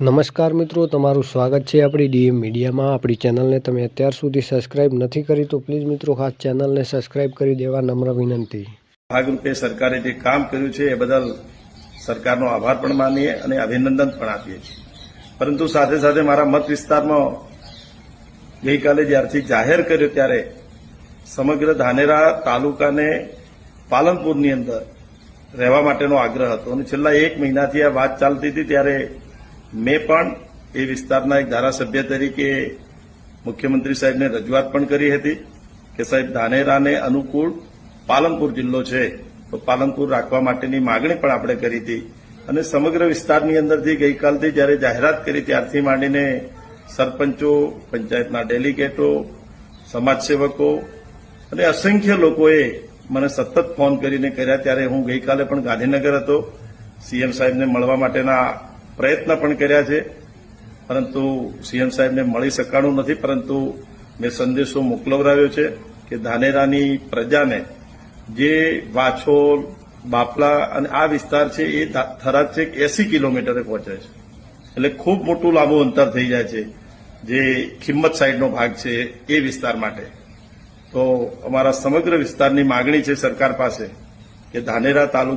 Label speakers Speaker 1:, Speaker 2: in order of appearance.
Speaker 1: નમસ્કાર મિત્રો, તમારું સ્વાગત છે આપણી ડીએમ મીડિયામાં. આપણી ચેનલને તમે અત્યાર સુધી સબસ્ક્રાઇબ નથી કરી તો પ્લીઝ મિત્રો, ખાસ ચેનલને સબસ્ક્રાઇબ કરી દેવા નમ્ર વિનંતી.
Speaker 2: ભાગરૂપે સરકારે જે કામ કર્યું છે, એ બદલ સરકારનો આભાર પણ માનીએ અને અભિનંદન પણ આપીએ છીએ. પરંતુ સાથે સાથે મારા મત વિસ્તારમાં ગઈકાલે જ્યારથી જાહેર કર્યો ત્યારે સમગ્ર ધાનેરા તાલુકાને પાલનપુરની અંદર રહેવા માટેનો આગ્રહ હતો અને છેલ્લા એક મહિનાથી આ વાત ચાલતી હતી ત્યારે મેં પણ એ વિસ્તારના એક ધારાસભ્ય તરીકે મુખ્યમંત્રી સાહેબને રજૂઆત પણ કરી હતી કે સાહેબ, ધાનેરાને અનુકૂળ પાલનપુર જિલ્લો છે, તો પાલનપુર રાખવા માટેની માગણી પણ આપણે કરી હતી અને સમગ્ર વિસ્તારની અંદરથી ગઈકાલથી જ્યારે જાહેરાત કરી ત્યારથી માંડીને સરપંચો, પંચાયતના ડેલિગેટો, સમાજસેવકો અને અસંખ્ય લોકોએ મને સતત ફોન કરીને કર્યા. ત્યારે હું ગઈકાલે પણ ગાંધીનગર હતો. સીએમ સાહેબને મળવા માટેના પ્રયત્ન પણ કર્યા છે. પરંતુ સીએમ સાહેબને મળી શકાણું નથી, પરંતુ મેં સંદેશો મોકલવરાવ્યો છે કે ધાનેરાની પ્રજાને જે વાછોલ, બાપલા અને આ વિસ્તાર છે, એ થરાદ છે એસી કિલોમીટરે પહોંચે છે. એટલે ખૂબ મોટું લાંબુ અંતર થઈ જાય છે, જે ખિંમત સાઈડનો ભાગ છે એ વિસ્તાર માટે. તો અમારા સમગ્ર વિસ્તારની માગણી છે સરકાર પાસે કે ધાનેરા તાલુકા